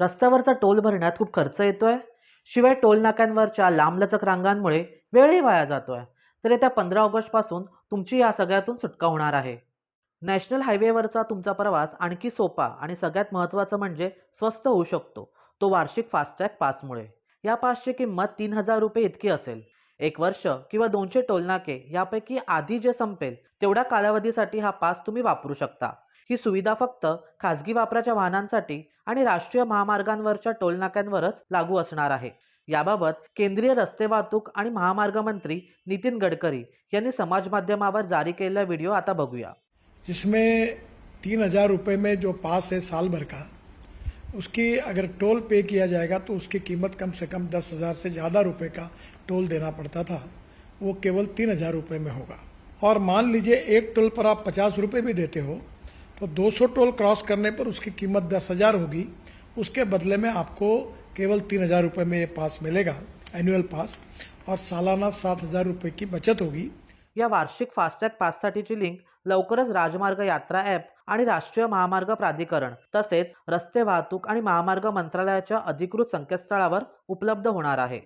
रस्त्यावरचा टोल भरण्यात खूप खर्च येतोय. शिवाय टोल नाक्यांवरच्या लांबलचक रांगांमुळे वेळही वाया जातोय. तर येत्या पंधरा ऑगस्टपासून तुमची या सगळ्यातून सुटका होणार आहे. नॅशनल हायवेवरचा तुमचा प्रवास आणखी सोपा आणि सगळ्यात महत्त्वाचं म्हणजे स्वस्त होऊ शकतो. तो वार्षिक फास्टॅग पासमुळे. या पासची किंमत तीन हजार रुपये इतकी असेल. एक वर्ष किंवा दोनशे टोलनाके यापैकी आधी जे संपेल तेवढ्या कालावधीसाठी हा पास तुम्ही वापरू शकता. ही सुविधा फक्त खाजगी वापराच्या वाहनांसाठी आणि राष्ट्रीय महामार्गांवरच्या टोलनाक्यांवरच लागू असणार आहे. याबाबत केंद्रीय रस्ते वाहतूक आणि महामार्ग मंत्री नितीन गडकरी यांनी समाज माध्यमावर जारी केलेला व्हिडिओ आता बघूया. जिसमें तीन हजार रुपये में जो पास है साल भर का उसकी अगर टोल पे किया जाएगा तो उसकी कीमत कम से कम दस हजार से ज़्यादा रुपए का टोल देना पड़ता था। वो केवल तीन हजार रुपये में होगा। और मान लीजिए एक टोल पर आप पचास रुपये भी देते हो तो 200 टोल क्रॉस करने पर उसकी कीमत दस हजार होगी। उसके बदले में आपको केवल तीन हजार रुपये में ये पास मिलेगा एनुअल पास और सालाना सात हजार रुपये की बचत होगी। या वार्षिक फास्टॅग पाससाठीची लिंक लवकरच राजमार्ग यात्रा ॲप आणि राष्ट्रीय महामार्ग प्राधिकरण तसेच रस्ते वाहतूक आणि महामार्ग मंत्रालयाच्या अधिकृत संकेतस्थळावर उपलब्ध होणार आहे.